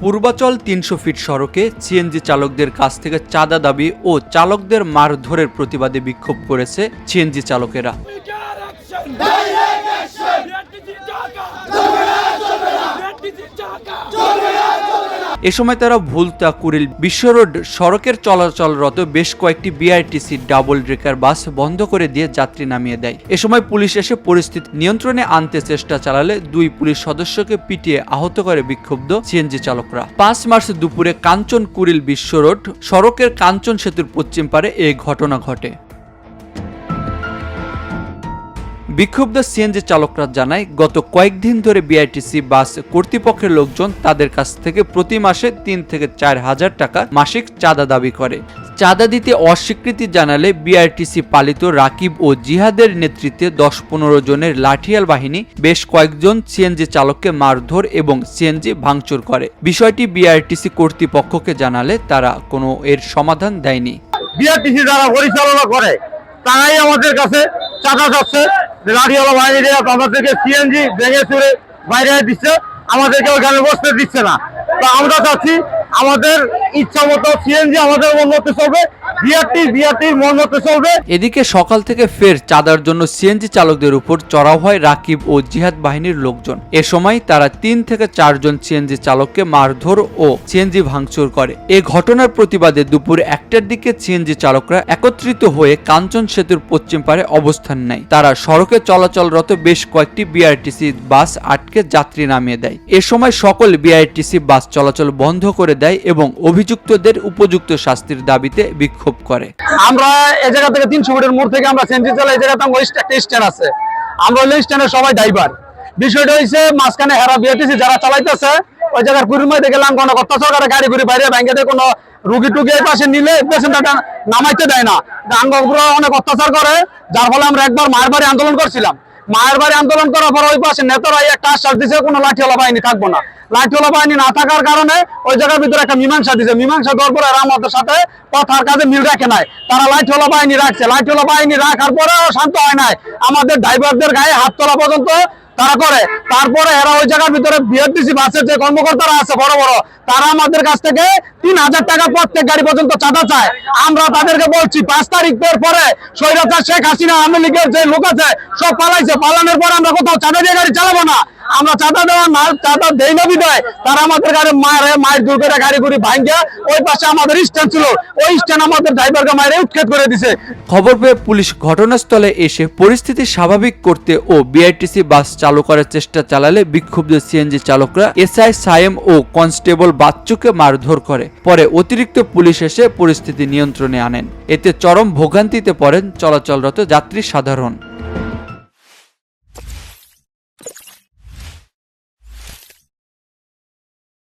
পূর্বাচল তিনশো ফিট সড়কে সিএনজি চালকদের কাছ থেকে চাঁদা দাবি ও চালকদের মারধরের প্রতিবাদে বিক্ষোভ করেছে সিএনজি চালকেরা। Direct এ সময় তারা ভুলতা কুড়িল বিশ্ব রোড সড়কের চলাচলরত বেশ কয়েকটি বিআরটিসি ডাবল ড্রেকার বাস বন্ধ করে দিয়ে যাত্রী নামিয়ে দেয়। এ সময় পুলিশ এসে পরিস্থিতি নিয়ন্ত্রণে আনতে চেষ্টা চালালে দুই পুলিশ সদস্যকে পিটিয়ে আহত করে বিক্ষুব্ধ সিএনজি চালকরা। পাঁচ মার্চ দুপুরে কাঞ্চন কুড়িল বিশ্ব রোড সড়কের কাঞ্চন সেতুর পশ্চিম পারে এই ঘটনা ঘটে। বিক্ষুব্ধ সিএনজি চালকরা জানায়, গত কয়েকদিন ধরে বিআরটিসি বাস কর্তৃপক্ষের লোকজন তাদের কাছ থেকে প্রতি মাসে তিন থেকে চার হাজার টাকা মাসিক চাঁদা দাবি করে। চাঁদা দিতে অস্বীকৃতি জানালে বিআরটিসি পালিত রাকিব ও জিহাদের নেতৃত্বে দশ পনেরো জনের লাঠিয়াল বাহিনী বেশ কয়েকজন সিএনজি চালককে মারধর এবং সিএনজি ভাঙচুর করে। বিষয়টি বিআরটিসি কর্তৃপক্ষকে জানালে তারা কোনো এর সমাধান দেয়নি। বিআরটিসি যারা পরিচালনা করে, তারাই আমাদের কাছে চাঁদা যাচ্ছে লাঠিওয়ালা বাহিনীরা আমাদেরকে সিএনজি ভেঙে চুরে বাইরে দিচ্ছে, আমাদেরকে ওখানে বসতে দিচ্ছে না। তো আমরা চাচ্ছি আমাদের ইচ্ছা মতো সিএনজি আমাদের চলবে বিআরটি বিআরটির চলবে। এদিকে সকাল থেকে ফের চাঁদার জন্য সিএনজি চালকদের উপর চড়াও হয় রাকিব ও জিহাদ বাহিনীর লোকজন। এ সময় তারা তিন থেকে চারজন সিএনজি চালককে মারধর ও সিএনজি ভাঙচুর করে। এ ঘটনার প্রতিবাদে দুপুর একটার দিকে সিএনজি চালকরা একত্রিত হয়ে কাঞ্চন সেতুর পশ্চিম পারে অবস্থান নেয়। তারা সড়কে চলাচলরত বেশ কয়েকটি বিআরটিসি বাস আটকে যাত্রী নামিয়ে দেয়। এ সময় সকল বিআরটিসি বাস চলাচল বন্ধ করে দেয় এবং অভিযুক্তদের উপযুক্ত শাস্তির দাবিতে বিক্ষোভ করে। আমরা এই জায়গা থেকে তিনশো ফুটের মোড় থেকে আমরা সিএনজি চালাই, এই জায়গাতে আমার একটা স্ট্যান্ড আছে। আমরা ওই স্ট্যান্ডে সবাই ড্রাইভার। বিষয়টা হয়েছে মাঝখানে হেরা বিআরটিসি যারা চালাইতেছে, ওই জায়গার কুড়িমাইতে গেলাম, কোনো কত সরকারের গাড়ি ঘুরি বাইরে ব্যাংকে কোনো রুগী টুগি এই পাশে নিলে পেশেন্টটা নামাইতে দেয় না। আঙ্গপুরা অনেক অত্যাচার করে, যার ফলে আমরা একবার মায়ের বাড়ি আন্দোলন করছিলাম। মায়ের বাড়ি আন্দোলন করার পর ওই পাশে নেতারাই একটা আশ্বাস দিছে, কোনো লাঠিওয়ালা বাহিনী থাকব না। লাঠিওয়ালা বাহিনী না থাকার কারণে ওই জায়গার ভিতরে একটা মীমাংসা দিছে। মীমাংসা দেওয়ার পরে এরা আমাদের সাথে কথার কাজে মিল রাখে নাই। তারা লাঠিওয়ালা বাহিনী রাখছে। লাঠিওয়ালা বাহিনী রাখার পরেও শান্ত হয় নাই। আমাদের ড্রাইভারদের গায়ে হাত তোলা পর্যন্ত তারা করে। তারপরে এরা ওই জায়গার ভিতরে বিআরটিসি বাসের যে কর্মকর্তারা আছে, বড় বড়, তারা আমাদের কাছ থেকে তিন হাজার টাকা প্রত্যেক গাড়ি পর্যন্ত চাঁদা চায়। আমরা তাদেরকে বলছি, পাঁচ তারিখ পর পরে স্বৈরাচার শেখ হাসিনা আওয়ামী লীগের যে লোক আছে, সব পালাইছে। পালানোর পরে আমরা কোথাও চাঁদা দিয়ে গাড়ি চালাবো না। আমরা চাঁদা দেওয়া না চাঁদা দেই না বিদায়। তারা আমাদের গাড়ি মায়ের মায়ের দূর করে গাড়ি ঘুরি ভাঙ্গিয়া ওই পাশে আমাদের স্ট্যান্ড ছিল। ওই স্ট্যান্ড আমাদের ড্রাইভারকে মায়ের উৎক্ষেপ করে দিছে। খবর পেয়ে পুলিশ ঘটনাস্থলে এসে পরিস্থিতি স্বাভাবিক করতে ও বিআরটিসি বাস চালু করার চেষ্টা চালালে বিক্ষুব্ধ সিএনজি চালকরা এসআই সায়েম ও কনস্টেবল বাচ্চুকে মারধর করে। পরে অতিরিক্ত পুলিশ এসে পরিস্থিতি নিয়ন্ত্রণে আনেন। এতে চরম ভোগান্তিতে পড়েন চলাচলরত যাত্রী সাধারণ।